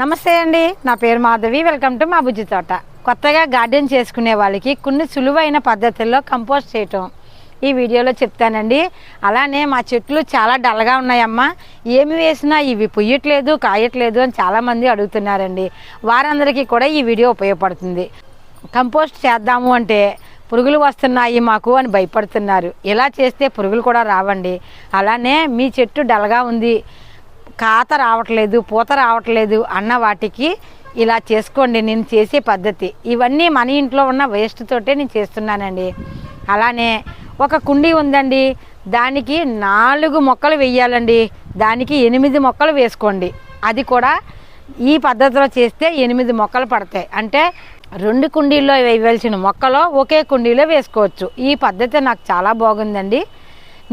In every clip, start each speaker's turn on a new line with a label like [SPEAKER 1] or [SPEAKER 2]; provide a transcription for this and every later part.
[SPEAKER 1] నమస్తే అండి. నా పేరు మాధవి. వెల్కమ్ టు మా బుజ్జి తోట. కొత్తగా గార్డెన్ చేసుకునే వాళ్ళకి కొన్ని సులువైన పద్ధతుల్లో కంపోస్ట్ చేయటం ఈ వీడియోలో చెప్తానండి. అలానే మా చెట్లు చాలా డల్గా ఉన్నాయమ్మా. ఏమి వేసినా ఇవి పుయ్యట్లేదు కాయట్లేదు అని చాలామంది అడుగుతున్నారండి. వారందరికీ కూడా ఈ వీడియో ఉపయోగపడుతుంది. కంపోస్ట్ చేద్దాము అంటే పురుగులు వస్తున్నాయి మాకు అని భయపడుతున్నారు. ఇలా చేస్తే పురుగులు కూడా రావండి. అలానే మీ చెట్టు డల్గా ఉంది. కాత రావట్లేదు పూత రావట్లేదు అన్న వాటికి ఇలా చేసుకోండి నేను చేసే పద్ధతి. ఇవన్నీ మన ఇంట్లో ఉన్న వేస్ట్ తోటే నేను చేస్తున్నానండి. అలానే ఒక కుండీ ఉందండి దానికి నాలుగు మొక్కలు వెయ్యాలండి దానికి ఎనిమిది మొక్కలు వేసుకోండి. అది కూడా ఈ పద్ధతిలో చేస్తే ఎనిమిది మొక్కలు పడతాయి. అంటే రెండు కుండీల్లో వేయవలసిన మొక్కలో ఒకే కుండీలో వేసుకోవచ్చు. ఈ పద్ధతి నాకు చాలా బాగుందండి.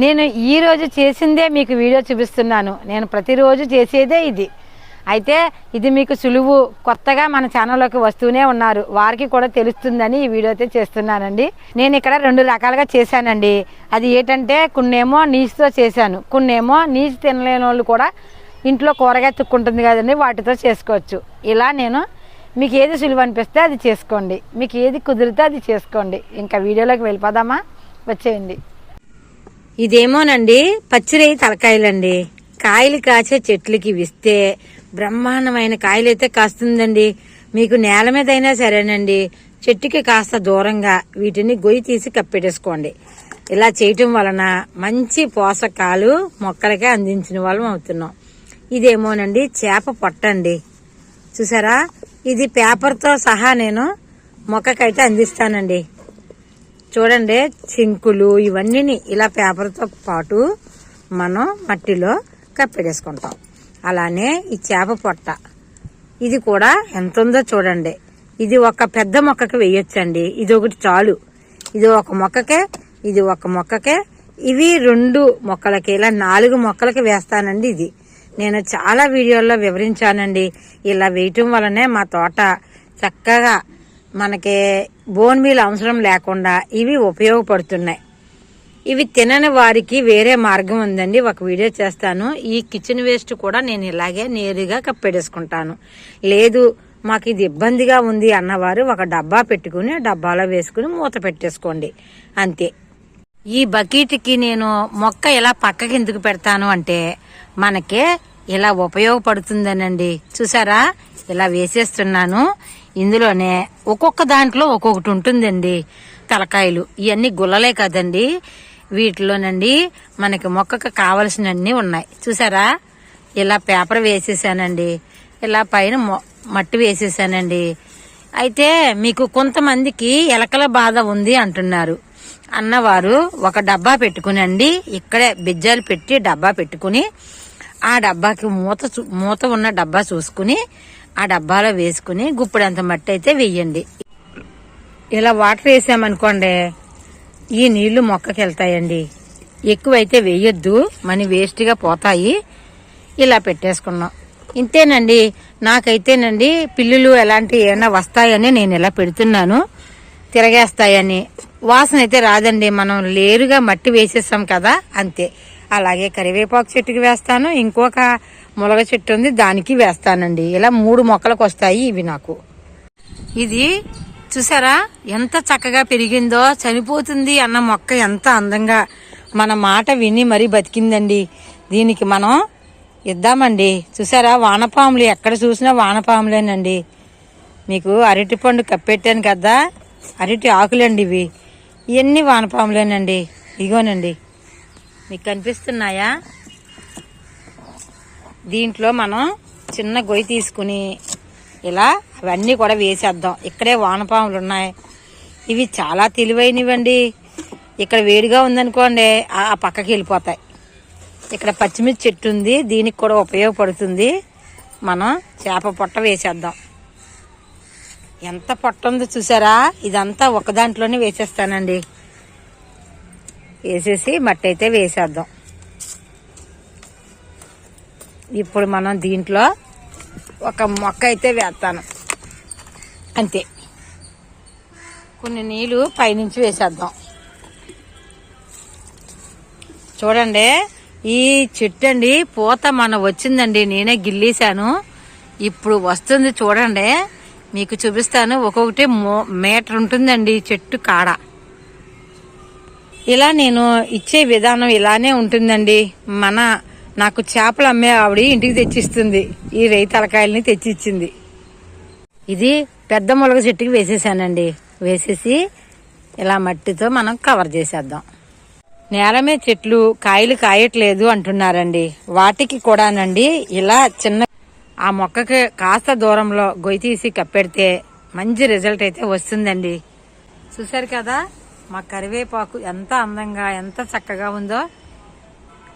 [SPEAKER 1] నేను ఈరోజు చేసిందే మీకు వీడియో చూపిస్తున్నాను. నేను ప్రతిరోజు చేసేదే ఇది. అయితే ఇది మీకు సులువు కొత్తగా మన ఛానల్లోకి వస్తూనే ఉన్నారు. వారికి కూడా తెలుస్తుందని ఈ వీడియో అయితే చేస్తున్నానండి. నేను ఇక్కడ రెండు రకాలుగా చేశానండి. అది ఏంటంటే కొన్నేమో నీచుతో చేశాను. కొన్నేమో నీచు తినలేని వాళ్ళు కూడా ఇంట్లో కూరగాయ తుక్కుంటుంది కదండి వాటితో చేసుకోవచ్చు. ఇలా నేను మీకు ఏది సులువు అనిపిస్తే అది చేసుకోండి. మీకు ఏది కుదిరితే అది చేసుకోండి. ఇంకా వీడియోలోకి వెళ్ళిపోదామా? వచ్చేయండి. ఇదేమోనండి పచ్చిరై తలకాయలండి. కాయలు కాసే చెట్లకి విస్తే బ్రహ్మాండమైన కాయలు అయితే కాస్తుందండి. మీకు నేల మీద అయినా సరేనండి. చెట్టుకి కాస్త దూరంగా వీటిని గొయ్యి తీసి కప్పెట్టేసుకోండి. ఇలా చేయటం వలన మంచి పోషకాలు మొక్కలకే అందించిన వాళ్ళం అవుతున్నాం. ఇదేమోనండి చేప పొట్టండి. చూసారా? ఇది పేపర్తో సహా నేను మొక్కకైతే అందిస్తానండి. చూడండి చింకులు ఇవన్నీ ఇలా పేపర్తో పాటు మనం మట్టిలో కప్పెడేసుకుంటాం. అలానే ఈ చేప పొట్ట ఇది కూడా ఎంత ఉందో చూడండి. ఇది ఒక పెద్ద మొక్కకి వేయొచ్చండి. ఇది ఒకటి చాలు. ఇది ఒక మొక్కకే ఇది ఒక మొక్కకే ఇవి రెండు మొక్కలకి ఇలా నాలుగు మొక్కలకి వేస్తానండి ఇది. నేను చాలా వీడియోల్లో వివరించానండి. ఇలా వేయటం వలనే మా తోట చక్కగా మనకి బోన్ మీల్ అవసరం లేకుండా ఇవి ఉపయోగపడుతున్నాయి. ఇవి తినని వారికి వేరే మార్గం ఉందండి. ఒక వీడియో చేస్తాను. ఈ కిచెన్ వేస్ట్ కూడా నేను ఇలాగే నేరుగా కప్పెడేసుకుంటాను. లేదు మాకు ఇది ఇబ్బందిగా ఉంది అన్నవారు ఒక డబ్బా పెట్టుకుని డబ్బాలో వేసుకుని మూత పెట్టేసుకోండి. అంతే. ఈ బకెట్కి నేను మొక్క ఇలా పక్కకి ఎందుకు పెడతాను అంటే మనకే ఇలా ఉపయోగపడుతుందనండి. చూసారా? ఇలా వేసేస్తున్నాను. ఇందులోనే ఒక్కొక్క దాంట్లో ఒక్కొక్కటి ఉంటుందండి. తలకాయలు. ఇవన్నీ గుల్లలే కదండి. వీటిలోనండి మనకి మొక్కకు కావలసినన్ని ఉన్నాయి. చూసారా? ఇలా పేపర్ వేసేసానండి. ఇలా పైన మొ- మట్టి వేసేసానండి. అయితే మీకు కొంతమందికి ఎలకల బాధ ఉంది అంటున్నారు. అన్నవారు ఒక డబ్బా పెట్టుకునండి. ఇక్కడే బిజ్జాలు పెట్టి డబ్బా పెట్టుకుని ఆ డబ్బాకి మూత చూ- మూత ఉన్న డబ్బా చూసుకుని ఆ డబ్బాలో వేసుకుని గుప్పిడంత మట్టి అయితే వేయండి ఇలా వాటర్ వేసామనుకోండి ఈ నీళ్ళు మొక్కకి వెళ్తాయండి ఎక్కువైతే వేయొద్దు మనీ వేస్ట్గా పోతాయి. ఇలా పెట్టేసుకున్నాం. ఇంతేనండి నాకైతేనండి పిల్లులు ఎలాంటివి ఏమైనా వస్తాయని నేను ఇలా పెడుతున్నాను. తిరగేస్తాయని. వాసన అయితే రాదండి మనం లేరుగా మట్టి వేసేస్తాం కదా అంతే. అలాగే కరివేపాకు చెట్టుకి వేస్తాను ఇంకొక ములగ చెట్టు ఉంది దానికి వేస్తానండి. ఇలా మూడు మొక్కలకు వస్తాయి ఇవి నాకు. ఇది చూసారా? ఎంత చక్కగా పెరిగిందో చనిపోతుంది అన్న మొక్క ఎంత అందంగా మన మాట విని మరీ బతికిందండి. దీనికి మనం ఇద్దామండి. చూసారా? వానపాములు ఎక్కడ చూసినా వానపాములేనండి. మీకు అరటి పండు కప్పెట్టాను కదా అరటి ఆకులండి ఇవి. ఇవన్నీ వానపాములేనండి. ఇగోనండి. మీకు కనిపిస్తున్నాయా? దీంట్లో మనం చిన్న గొయ్యి తీసుకుని ఇలా అవన్నీ కూడా వేసేద్దాం. ఇక్కడే వానపాములు ఉన్నాయి. ఇవి చాలా తెలివైనవండి. ఇక్కడ వేడిగా ఉందనుకోండి ఆ ఆ పక్కకి వెళ్ళిపోతాయి. ఇక్కడ పచ్చిమిర్చి చెట్టు ఉంది దీనికి కూడా ఉపయోగపడుతుంది. మనం చేప పొట్ట వేసేద్దాం. ఎంత పొట్ట ఉందో చూసారా? ఇదంతా ఒక దాంట్లోనే వేసేస్తానండి. వేసేసి మట్టి అయితే వేసేద్దాం. ఇప్పుడు మనం దీంట్లో ఒక మొక్క అయితే వేస్తాను. అంతే. కొన్ని నీళ్ళు పైనుంచి వేసేద్దాం. చూడండి ఈ చెట్టు అండి పూత మన వచ్చిందండి. నేనే గిల్లేశాను. ఇప్పుడు వస్తుంది చూడండి. మీకు చూపిస్తాను. ఒక్కొక్కటి మీటర్ ఉంటుందండి చెట్టు కాడ. ఇలా నేను ఇచ్చే విధానం ఇలానే ఉంటుందండి. మన నాకు చేపలు అమ్మే ఆవిడ ఇంటికి తెచ్చిస్తుంది. ఈ రైతు తలకాయలని తెచ్చిచ్చింది. ఇది పెద్ద మొలక చెట్టుకి వేసేసానండి. వేసేసి ఇలా మట్టితో మనం కవర్ చేసేద్దాం. నేల మీద చెట్లు కాయలు కాయట్లేదు అంటున్నారండి. వాటికి కూడానండి ఇలా చిన్న ఆ మొక్కకి కాస్త దూరంలో గొయ్యి తీసి కప్పెడితే మంచి రిజల్ట్ అయితే వస్తుందండి. చూసారు కదా మా కరివేపాకు ఎంత అందంగా ఎంత చక్కగా ఉందో.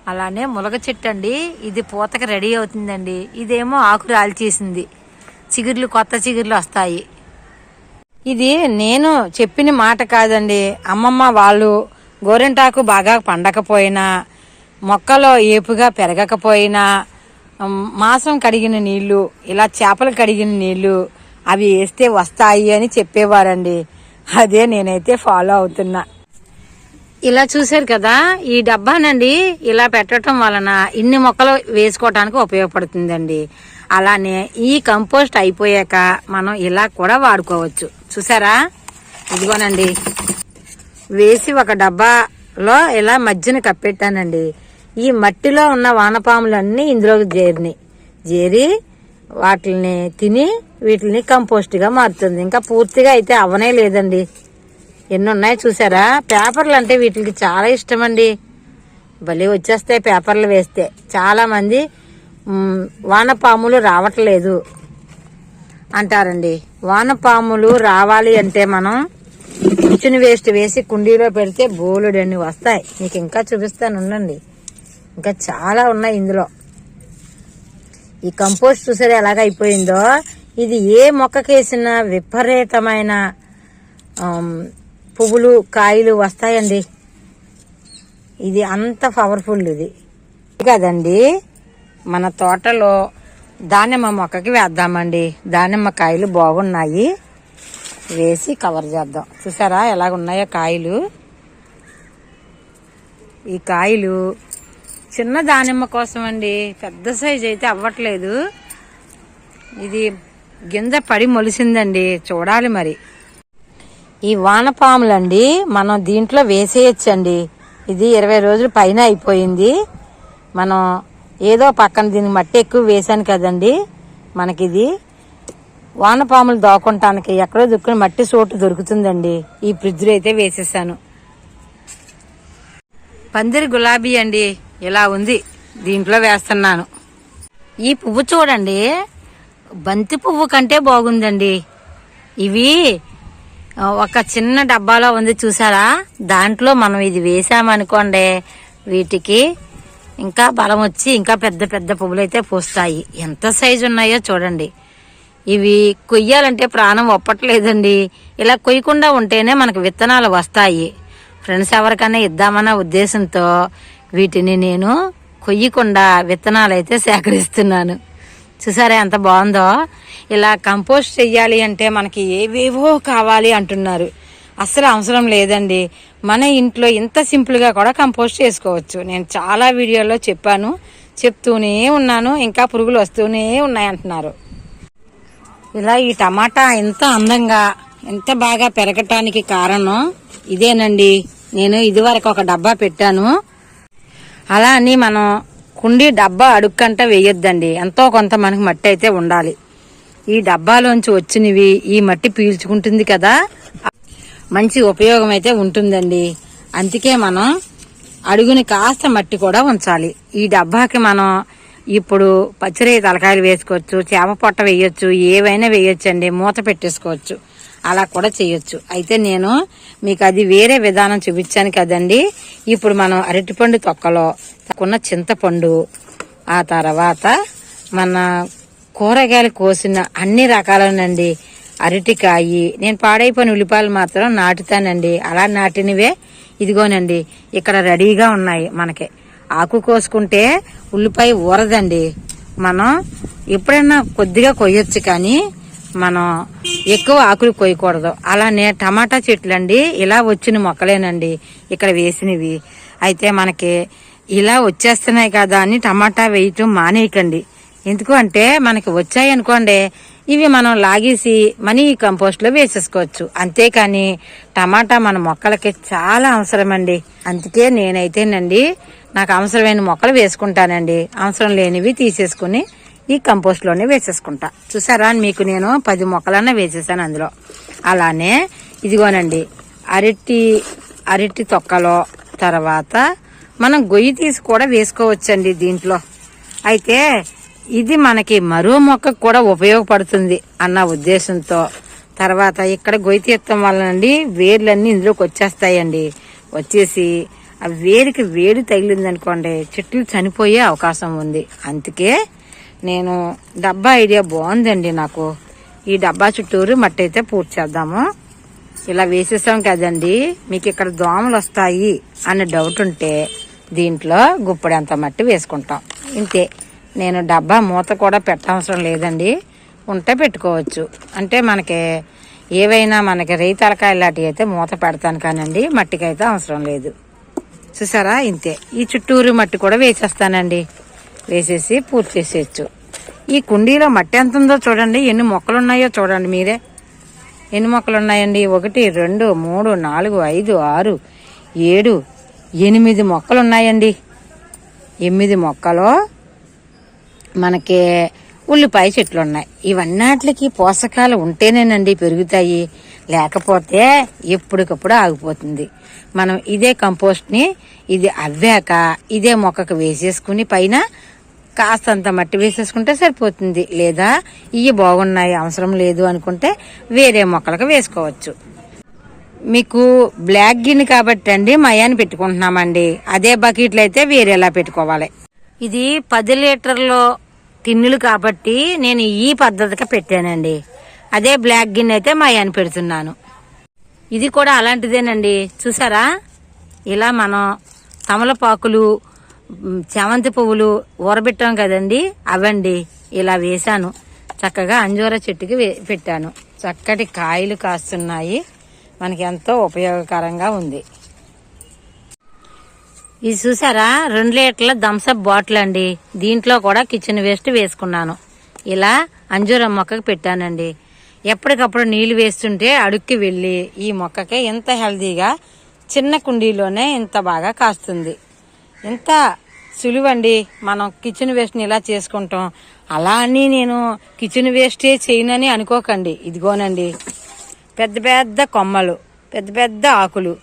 [SPEAKER 1] అలానే ములగ చెట్టు అండి ఇది పూతకి రెడీ అవుతుందండి. ఇదేమో ఆకు రాల్చేసింది. చిగుర్లు కొత్త చిగుర్లు వస్తాయి. ఇది నేను చెప్పిన మాట కాదండి. అమ్మమ్మ వాళ్ళు గోరింటాకు బాగా పండకపోయినా మొక్కలో ఏపుగా పెరగకపోయినా మాసం మాంసం కడిగిన నీళ్ళు ఇలా చేపలు కడిగిన నీళ్ళు అవి వేస్తే వస్తాయి అని చెప్పేవారండి. అదే నేనైతే ఫాలో అవుతున్నా. ఇలా చూశారు కదా ఈ డబ్బానండి ఇలా పెట్టడం వలన ఇన్ని మొక్కలు వేసుకోవటానికి ఉపయోగపడుతుందండి. అలానే ఈ కంపోస్ట్ అయిపోయాక మనం ఇలా కూడా వాడుకోవచ్చు. చూసారా? ఇదిగోనండి. వేసి ఒక డబ్బాలో ఇలా మధ్యన కప్పెట్టానండి. ఈ మట్టిలో ఉన్న వానపాములన్నీ ఇందులోకి చేరినాయి చేరి వాటిని తిని వీటిని కంపోస్ట్గా మారుతుంది. ఇంకా పూర్తిగా అయితే అవనే లేదండి. ఎన్ని ఉన్నాయి చూసారా? పేపర్లు అంటే వీటికి చాలా ఇష్టం అండి భలే వచ్చేస్తాయి పేపర్లు వేస్తే. చాలామంది వానపాములు రావట్లేదు అంటారండి. వానపాములు రావాలి అంటే మనం కిచెన్ వేస్ట్ వేసి కుండీలో పెడితే బోలెడన్ని వస్తాయి. మీకు ఇంకా చూపిస్తాను ఉండండి. ఇంకా చాలా ఉన్నాయి ఇందులో. ఈ కంపోస్ట్ చూసారా ఎలాగ అయిపోయిందో? ఇది ఏ మొక్కకేసిన విపరీతమైన పువ్వులు కాయలు వస్తాయండి. ఇది అంత పవర్ఫుల్ ఇది. కదండి మన తోటలో దానిమ్మ మొక్కకి వేద్దామండి. దానిమ్మ కాయలు బాగున్నాయి. వేసి కవర్ చేద్దాం. చూసారా ఎలాగున్నాయో కాయలు? ఈ కాయలు చిన్న దానిమ్మ కోసం అండి పెద్ద సైజు అయితే అవ్వట్లేదు. ఇది గింజ పడి మొలిసిందండి. చూడాలి మరి. ఈ వానపాములండి మనం దీంట్లో వేసేయచ్చండి. ఇది ఇరవై రోజులు పైన అయిపోయింది. మనం ఏదో పక్కన దీనికి మట్టి ఎక్కువ వేసాను కదండి. మనకిది వానపాములు దోకుంటానికి ఎక్కడో దుక్కుని మట్టి చోటు దొరుకుతుందండి. ఈ ఫ్రిడ్జ్లో అయితే వేసేసాను. పందిరి గులాబీ అండి. ఇలా ఉంది. దీంట్లో వేస్తున్నాను. ఈ పువ్వు చూడండి. బంతి పువ్వు కంటే బాగుందండి. ఇవి ఒక చిన్న డబ్బాలో ఉంది చూసారా? దాంట్లో మనం ఇది వేసామనుకోండి వీటికి ఇంకా బలం వచ్చి ఇంకా పెద్ద పెద్ద పువ్వులు అయితే పూస్తాయి. ఎంత సైజు ఉన్నాయో చూడండి. ఇవి కొయ్యాలంటే ప్రాణం ఒప్పట్లేదండి. ఇలా కొయ్యకుండా ఉంటేనే మనకు విత్తనాలు వస్తాయి. ఫ్రెండ్స్ ఎవరికైనా ఇద్దామన్న ఉద్దేశంతో వీటిని నేను కొయ్యకుండా విత్తనాలు అయితే సేకరిస్తున్నాను. చూసారా ఎంత బాగుందో? ఇలా కంపోస్ట్ చెయ్యాలి అంటే మనకి ఏవేవో కావాలి అంటున్నారు. అస్సలు అవసరం లేదండి. మన ఇంట్లో ఇంత సింపుల్గా కూడా కంపోస్ట్ చేసుకోవచ్చు. నేను చాలా వీడియోల్లో చెప్పాను. చెప్తూనే ఉన్నాను. ఇంకా పురుగులు వస్తూనే ఉన్నాయి అంటున్నారు. ఇలా ఈ టమాటా ఎంత అందంగా ఎంత బాగా పెరగటానికి కారణం ఇదేనండి. నేను ఇదివరకు ఒక డబ్బా పెట్టాను. అలా అని మనం కుండీ డబ్బా అడుక్కంట వేయొద్దండి. ఎంతో కొంత మనకి మట్టి అయితే ఉండాలి. ఈ డబ్బాలోంచి వచ్చినవి ఈ మట్టి పీల్చుకుంటుంది కదా. మంచి ఉపయోగం అయితే ఉంటుందండి. అందుకే మనం అడుగుని కాస్త మట్టి కూడా ఉంచాలి. ఈ డబ్బాకి మనం ఇప్పుడు పచ్చిరయ్య తలకాయలు వేసుకోవచ్చు చేప పొట్ట వేయొచ్చు ఏవైనా వేయొచ్చండి. మూత పెట్టేసుకోవచ్చు. అలా కూడా చేయొచ్చు. అయితే నేను మీకు అది వేరే విధానం చూపించాను కదండి. ఇప్పుడు మనం అరటిపండు తొక్కలో తక్కున్న చింతపండు ఆ తర్వాత మన కూరగాయలు కోసిన అన్ని రకాలనండి. అరటికాయి నేను పాడైపోయిన ఉల్లిపాయలు మాత్రం నాటుతానండి. అలా నాటినవే. ఇదిగోనండి ఇక్కడ రెడీగా ఉన్నాయి మనకి. ఆకు కోసుకుంటే ఉల్లిపాయ ఊరదండి. మనం ఎప్పుడైనా కొద్దిగా కొయ్యొచ్చు కానీ మనం ఎక్కువ ఆకులు కోయకూడదు. అలానే టమాటా చెట్లు అండి ఇలా వచ్చిన మొక్కలేనండి ఇక్కడ వేసినవి. అయితే మనకి ఇలా వచ్చేస్తున్నాయి కదా అని టమాటా వేయటం మానేయకండి. ఎందుకు అంటే మనకి వచ్చాయి అనుకోండి ఇవి మనం లాగేసి మనీ కంపోస్ట్లో వేసేసుకోవచ్చు. అంతేకాని టమాటా మన మొక్కలకి చాలా అవసరమండి. అందుకే నేనైతేనండి నాకు అవసరమైన మొక్కలు వేసుకుంటానండి. అవసరం లేనివి తీసేసుకుని ఈ కంపోస్ట్లోనే వేసేసుకుంటా. చూసారా? మీకు నేను పది మొక్కలన్నా వేసేసాను అందులో. అలానే ఇదిగోనండి అరటి అరటి తొక్కలో తర్వాత మనం గొయ్యి తీసి కూడా వేసుకోవచ్చండి దీంట్లో. అయితే ఇది మనకి మరో మొక్కకు కూడా ఉపయోగపడుతుంది అన్న ఉద్దేశంతో. తర్వాత ఇక్కడ గొయ్యి తీయటం వలనండి వేర్లన్నీ ఇందులోకి వచ్చేస్తాయండి. వచ్చేసి ఆ వేడికి వేడి తగిలిందనుకోండి చెట్లు చనిపోయే అవకాశం ఉంది. అందుకే నేను డబ్బా ఐడియా బాగుందండి నాకు. ఈ డబ్బా చుట్టూరు మట్టి అయితే పూర్తి చేద్దాము. ఇలా వేసేసాం కదండి. మీకు ఇక్కడ దోమలు వస్తాయి అనే డౌట్ ఉంటే దీంట్లో గుప్పడంత మట్టి వేసుకుంటాం. ఇంతే. నేను డబ్బా మూత కూడా పెట్టవసరం లేదండి. ఉంటే పెట్టుకోవచ్చు. అంటే మనకి ఏవైనా మనకి రేయి తలకాయ లాంటివి అయితే మూత పెడతాను కానండి మట్టికి అయితే అవసరం లేదు. చూసారా? ఇంతే. ఈ చుట్టూరు మట్టి కూడా వేసేస్తానండి. వేసేసి పూర్తి చేసేయచ్చు. ఈ కుండీలో మట్టి ఎంత ఉందో చూడండి. ఎన్ని మొక్కలు ఉన్నాయో చూడండి మీరే. ఎన్ని మొక్కలు ఉన్నాయండి ఒకటి రెండు మూడు నాలుగు ఐదు ఆరు ఏడు ఎనిమిది మొక్కలు ఉన్నాయండి ఎనిమిది మొక్కలు మనకి ఉల్లిపాయ చెట్లు ఉన్నాయి ఇవన్నిటికి పోషకాలు ఉంటేనేనండి పెరుగుతాయి. లేకపోతే ఎప్పటికప్పుడు ఆగిపోతుంది. మనం ఇదే కంపోస్ట్ని ఇది అవ్వాక ఇదే మొక్కకు వేసేసుకుని పైన కాస్తంత మట్టి వేసేసుకుంటే సరిపోతుంది. లేదా ఇవి బాగున్నాయి అవసరం లేదు అనుకుంటే వేరే మొక్కలకు వేసుకోవచ్చు. మీకు బ్లాక్ గిన్నె కాబట్టి అండి మయాన్ని పెట్టుకుంటున్నామండి. అదే బకెట్లు అయితే వేరేలా పెట్టుకోవాలి. ఇది పది లీటర్లు టిన్నులు కాబట్టి నేను ఈ పద్ధతిగా పెట్టానండి. అదే బ్లాక్ గిన్నె అయితే మయాన్ని పెడుతున్నాను. ఇది కూడా అలాంటిదేనండి. చూసారా? ఇలా మనం తమలపాకులు చామంతి పువ్వులు ఊరబెట్టాం కదండి అవండి. ఇలా వేశాను. చక్కగా అంజూర చెట్టుకి పెట్టాను. చక్కటి కాయలు కాస్తున్నాయి. మనకి ఎంతో ఉపయోగకరంగా ఉంది. ఇది చూసారా? రెండు లీటర్ల థమ్సప్ బాటిల్ అండి. దీంట్లో కూడా కిచెన్ వేస్ట్ వేసుకున్నాను. ఇలా అంజూరం మొక్కకు పెట్టానండి. ఎప్పటికప్పుడు నీళ్ళు వేస్తుంటే అడుక్కి వెళ్ళి ఈ మొక్కకి ఎంత హెల్దీగా చిన్న కుండీలోనే ఇంత బాగా కాస్తుంది. ఎంత సులువండి. మనం కిచెన్ వేస్ట్ని ఇలా చేసుకుంటాం. అలా అని నేను కిచెన్ వేస్టే చేయనని అనుకోకండి. ఇదిగోనండి. పెద్ద పెద్ద కొమ్మలు పెద్ద పెద్ద ఆకులు.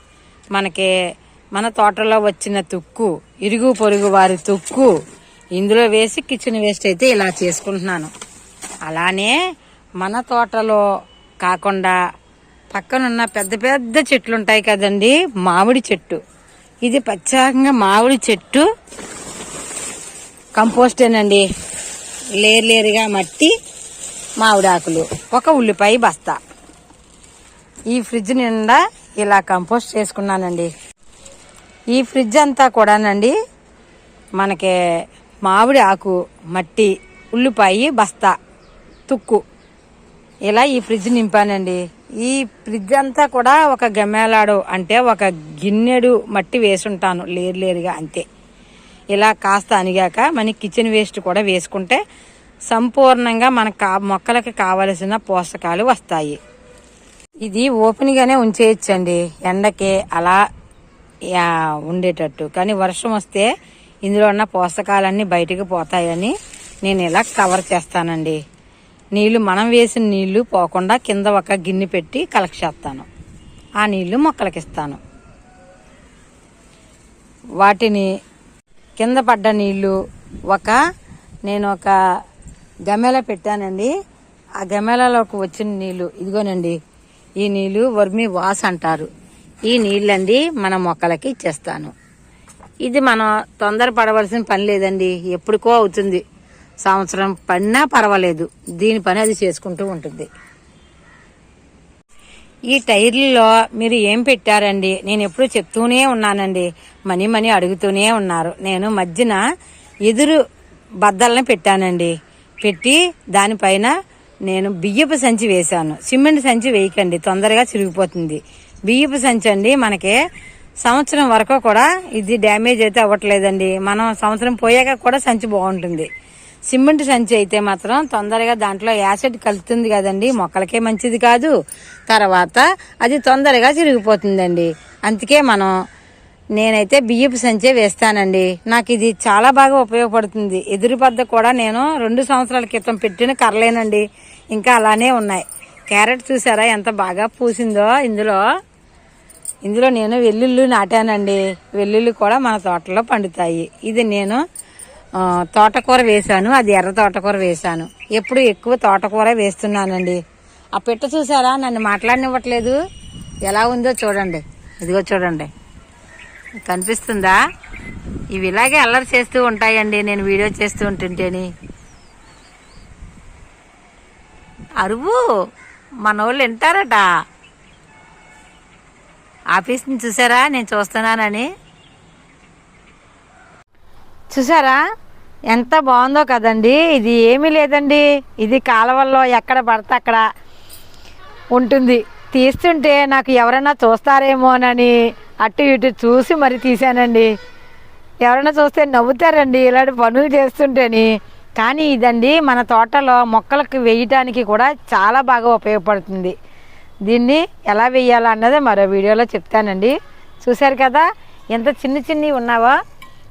[SPEAKER 1] మనకి మన తోటలో వచ్చిన తుక్కు ఇరుగు పొరుగు వారి తుక్కు ఇందులో వేసి కిచెన్ వేస్ట్ అయితే ఇలా చేసుకుంటున్నాను. అలానే మన తోటలో కాకుండా పక్కనున్న పెద్ద పెద్ద చెట్లు ఉంటాయి కదండి మామిడి చెట్టు. ఇది ప్రత్యేకంగా మామిడి చెట్టు. కంపోస్టేనండి లేరు లేరుగా మట్టి మామిడాకులు. ఒక ఉల్లిపాయ బస్తా. ఈ ఫ్రిడ్జ్ నిండా ఇలా కంపోస్ట్ చేసుకున్నానండి. ఈ ఫ్రిడ్జ్ అంతా కూడానండి మనకి మామిడి ఆకు మట్టి ఉల్లిపాయ బస్తా తుక్కు. ఇలా ఈ ఫ్రిడ్జ్ నింపానండి. ఈ ఫ్రిడ్జ్ అంతా కూడా ఒక గమ్మేలాడు అంటే ఒక గిన్నెడు మట్టి వేసుంటాను లేరు లేరుగా అంతే. ఇలా కాస్త అనిగాక మన కిచెన్ వేస్ట్ కూడా వేసుకుంటే సంపూర్ణంగా మన కా మొక్కలకి కావలసిన పోషకాలు వస్తాయి. ఇది ఓపెన్గానే ఉంచేయచ్చండి. ఎండకి అలా ఉండేటట్టు. కానీ వర్షం వస్తే ఇందులో ఉన్న పోషకాలన్నీ బయటికి పోతాయని నేను ఇలా కవర్ చేస్తానండి. నీళ్ళు మనం వేసిన నీళ్ళు పోకుండా కింద ఒక గిన్నె పెట్టి కలెక్ట్ చేస్తాను. ఆ నీళ్ళు మొక్కలకి ఇస్తాను వాటిని కింద పడ్డ నీళ్ళు ఒక నేను ఒక గమెల పెట్టానండి. ఆ గమెలలోకి వచ్చిన నీళ్ళు ఇదిగోనండి ఈ నీళ్ళు వర్మి వాస్ అంటారు. ఈ నీళ్ళండి మన మొక్కలకి ఇచ్చేస్తాను. ఇది మనం తొందర పడవలసిన పని లేదండి. ఎప్పటికో అవుతుంది. సంవత్సరం పడినా పర్వాలేదు. దీని పని అది చేసుకుంటూ ఉంటుంది. ఈ టైర్లలో మీరు ఏం పెట్టారండి? నేను ఎప్పుడు చెప్తూనే ఉన్నానండి. మనీ మనీ అడుగుతూనే ఉన్నారు. నేను మధ్యన ఎదురు బద్దలను పెట్టానండి. పెట్టి దానిపైన నేను బియ్యపు సంచి వేశాను. సిమెంట్ సంచి వేయకండి. తొందరగా చిరిగిపోతుంది. బియ్యపు సంచి అండి మనకి సంవత్సరం వరకు కూడా ఇది డ్యామేజ్ అయితే అవ్వట్లేదండి. మనం సంవత్సరం పోయాక కూడా సంచి బాగుంటుంది. సిమెంట్ సంచి అయితే మాత్రం తొందరగా దాంట్లో యాసిడ్ కలుతుంది కదండి. మొక్కలకే మంచిది కాదు. తర్వాత అది తొందరగా చిరిగిపోతుందండి. అందుకే మనం నేనైతే బియ్యపు సంచే వేస్తానండి. నాకు ఇది చాలా బాగా ఉపయోగపడుతుంది. ఎదురు పద్ద కూడా నేను రెండు సంవత్సరాల క్రితం పెట్టిన కర్రలేనండి. ఇంకా అలానే ఉన్నాయి. క్యారెట్ చూసారా ఎంత బాగా పూసిందో ఇందులో. ఇందులో నేను వెల్లుల్లి నాటానండి. వెల్లుల్లి కూడా మన తోటలో పండుతాయి. ఇది నేను తోటకూర వేశాను. అది ఎర్ర తోటకూర వేశాను. ఎప్పుడు ఎక్కువ తోటకూర వేస్తున్నానండి. ఆ పిట్ట చూసారా? నన్ను మాట్లాడనివ్వట్లేదు. ఎలా ఉందో చూడండి. ఇదిగో చూడండి. కనిపిస్తుందా? ఇవి ఇలాగే అల్లరి చేస్తూ ఉంటాయండి. నేను వీడియో చేస్తూ ఉంటుంటేని. అరువు మన వాళ్ళు వింటారట. ఆఫీస్ని చూసారా? నేను చూస్తున్నానని. చూసారా? ఎంత బాగుందో కదండి. ఇది ఏమీ లేదండి. ఇది కాలువల్లో ఎక్కడ పడితే అక్కడ ఉంటుంది. తీస్తుంటే నాకు ఎవరైనా చూస్తారేమోనని అటు ఇటు చూసి మరి తీశానండి. ఎవరైనా చూస్తే నవ్వుతారండి ఇలాంటి పనులు చేస్తుంటేని. కానీ ఇదండి మన తోటలో మొక్కలకు వేయటానికి కూడా చాలా బాగా ఉపయోగపడుతుంది. దీన్ని ఎలా వేయాలా మరో వీడియోలో చెప్తానండి. చూశారు కదా? ఎంత చిన్న చిన్నవి ఉన్నావో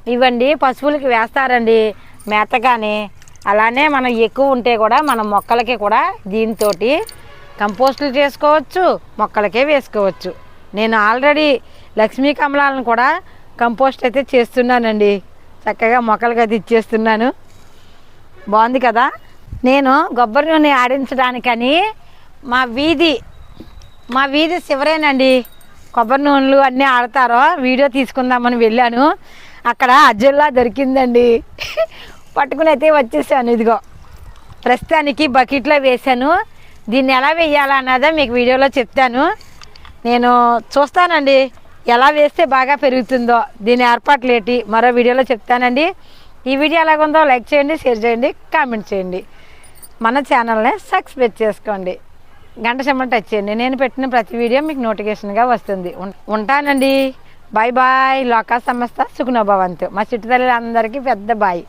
[SPEAKER 1] ఇవండి పశువులకి వేస్తారండి మేతగానే. అలానే మనం ఎక్కువ ఉంటే కూడా మన మొక్కలకి కూడా దీంతో కంపోస్టులు చేసుకోవచ్చు మొక్కలకే వేసుకోవచ్చు. నేను ఆల్రెడీ లక్ష్మీ కమలాలను కూడా కంపోస్ట్ అయితే చేస్తున్నానండి. చక్కగా మొక్కలకి అది ఇచ్చేస్తున్నాను. బాగుంది కదా? నేను కొబ్బరి నూనె ఆడించడానికని మా వీధి మా వీధి శివరేనండి. కొబ్బరి నూనెలు అన్నీ ఆడతారో వీడియో తీసుకుందామని వెళ్ళాను. అక్కడ అజ్జల్లా దొరికిందండి. పట్టుకుని అయితే వచ్చేసాను ఇదిగో. ప్రస్తుతానికి బకెట్లో వేశాను. దీన్ని ఎలా వేయాలన్నదో మీకు వీడియోలో చెప్తాను. నేను చూస్తానండి ఎలా వేస్తే బాగా పెరుగుతుందో. దీని ఏర్పాట్లు ఏంటి మరో వీడియోలో చెప్తానండి. ఈ వీడియో ఎలాగుందో లైక్ చేయండి షేర్ చేయండి కామెంట్ చేయండి. మన ఛానల్ని సబ్స్క్రైబ్ చేసుకోండి. గంట చెమ్మ టచ్ చేయండి. నేను పెట్టిన ప్రతి వీడియో మీకు నోటిఫికేషన్గా వస్తుంది. ఉంటానండి. బాయ్ బాయ్ లోకా సంస్థ సుఖనోభవంతు మా చిట్టుతల్లి అందరికీ పెద్ద బాయ్